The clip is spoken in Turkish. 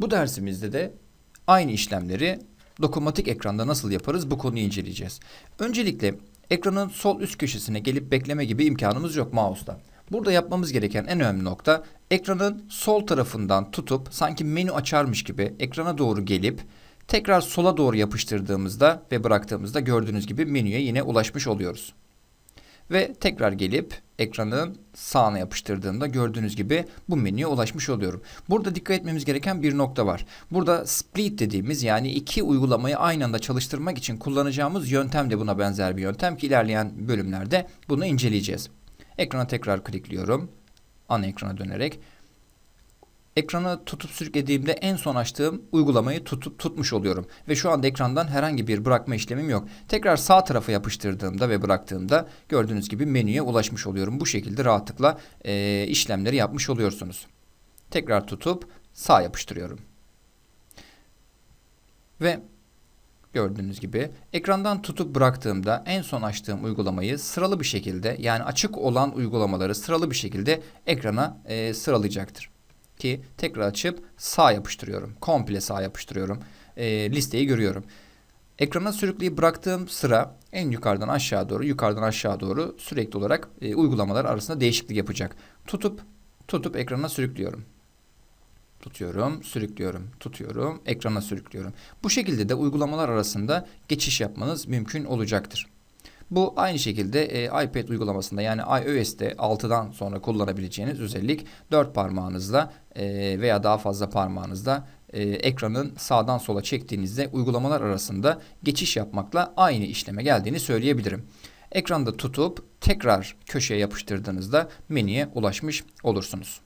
Bu dersimizde de aynı işlemleri dokunmatik ekranda nasıl yaparız bu konuyu inceleyeceğiz. Öncelikle ekranın sol üst köşesine gelip bekleme gibi imkanımız yok mouse'da. Burada yapmamız gereken en önemli nokta ekranın sol tarafından tutup sanki menü açarmış gibi ekrana doğru gelip tekrar sola doğru yapıştırdığımızda ve bıraktığımızda gördüğünüz gibi menüye yine ulaşmış oluyoruz. Ve tekrar gelip ekranın sağına yapıştırdığımda gördüğünüz gibi bu menüye ulaşmış oluyorum. Burada dikkat etmemiz gereken bir nokta var. Burada split dediğimiz yani iki uygulamayı aynı anda çalıştırmak için kullanacağımız yöntem de buna benzer bir yöntem ki ilerleyen bölümlerde bunu inceleyeceğiz. Ekrana tekrar klikliyorum. Ana ekrana dönerek. Ekranı tutup sürüklediğimde en son açtığım uygulamayı tutup tutmuş oluyorum. Ve şu anda ekrandan herhangi bir bırakma işlemim yok. Tekrar sağ tarafa yapıştırdığımda ve bıraktığımda gördüğünüz gibi menüye ulaşmış oluyorum. Bu şekilde rahatlıkla eee, işlemleri yapmış oluyorsunuz. Tekrar tutup sağ yapıştırıyorum. Ve gördüğünüz gibi ekrandan tutup bıraktığımda en son açtığım uygulamayı sıralı bir şekilde yani açık olan uygulamaları sıralı bir şekilde ekrana eee, sıralayacaktır ki tekrar açıp sağ yapıştırıyorum. Komple sağ yapıştırıyorum. Ee, listeyi görüyorum. Ekrana sürükleyip bıraktığım sıra en yukarıdan aşağı doğru, yukarıdan aşağı doğru sürekli olarak e, uygulamalar arasında değişiklik yapacak. Tutup tutup ekrana sürüklüyorum. Tutuyorum, sürüklüyorum, tutuyorum, ekrana sürüklüyorum. Bu şekilde de uygulamalar arasında geçiş yapmanız mümkün olacaktır. Bu aynı şekilde e, iPad uygulamasında yani iOS'te 6'dan sonra kullanabileceğiniz özellik 4 parmağınızla e, veya daha fazla parmağınızla e, ekranın sağdan sola çektiğinizde uygulamalar arasında geçiş yapmakla aynı işleme geldiğini söyleyebilirim. Ekranda tutup tekrar köşeye yapıştırdığınızda menüye ulaşmış olursunuz.